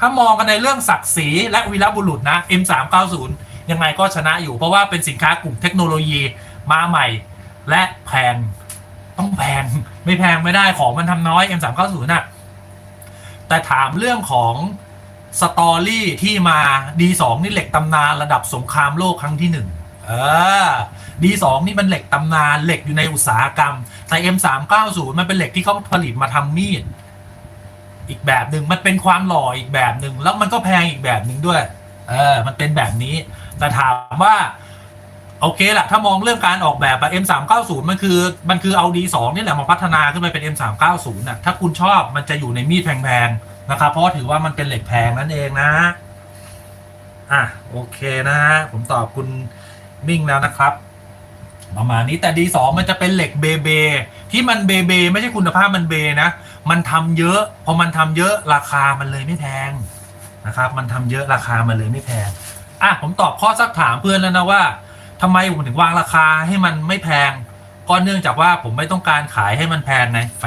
ถ้ามองกันในเรื่องศักดิ์ศรีและวีรบุรุษนะ M390 ยังไงก็ชนะอยู่เพราะว่าเป็นสินค้ากลุ่มเทคโนโลยีมาใหม่ และแพงต้องแพงไม่แพงไม่ได้ของมันทำน้อย M390 น่ะแต่ถามเรื่องของสตอรี่ที่มา D2 นี่เหล็กตำนานระดับสงครามโลกครั้งที่หนึ่งเออ D2 นี่มันเหล็กตำนานเหล็กอยู่ในอุตสาหกรรม แต่ M390 มันเป็นเหล็กที่เขาผลิตมาทำมีด อีกแบบหนึ่งมันเป็นความหล่ออีกแบบหนึ่งแล้วมันก็แพงอีกแบบหนึ่งด้วย เออ มันเป็นแบบนี้แต่ถามว่า โอเคแหละถ้ามองเรื่องการออกแบบอะ M390 มันคือ มันคือเอา D2 นี่แหละมาพัฒนาขึ้นไปเป็น M390 น่ะถ้าคุณชอบมันจะอยู่ในมีดแพงๆนะครับเพราะถือว่ามันเป็นเหล็กแพงนั่นเองนะ อะโอเคนะฮะผมตอบคุณมิ่งแล้วนะครับ ประมาณนี้แต่ D2 มันจะเป็นเหล็กเบเบ ที่มันเบเบไม่ใช่คุณภาพมันเบนะ มันทำเยอะ พอมันทำเยอะราคามันเลยไม่แพงนะครับ มันทำเยอะราคามันเลยไม่แพงอะผมตอบข้อสักถามเพื่อนแล้วนะว่าทำไมผมถึงวางราคาให้มันไม่แพงก็เนื่องจากว่าผมไม่ต้องการขายให้มันแพงไงไฟ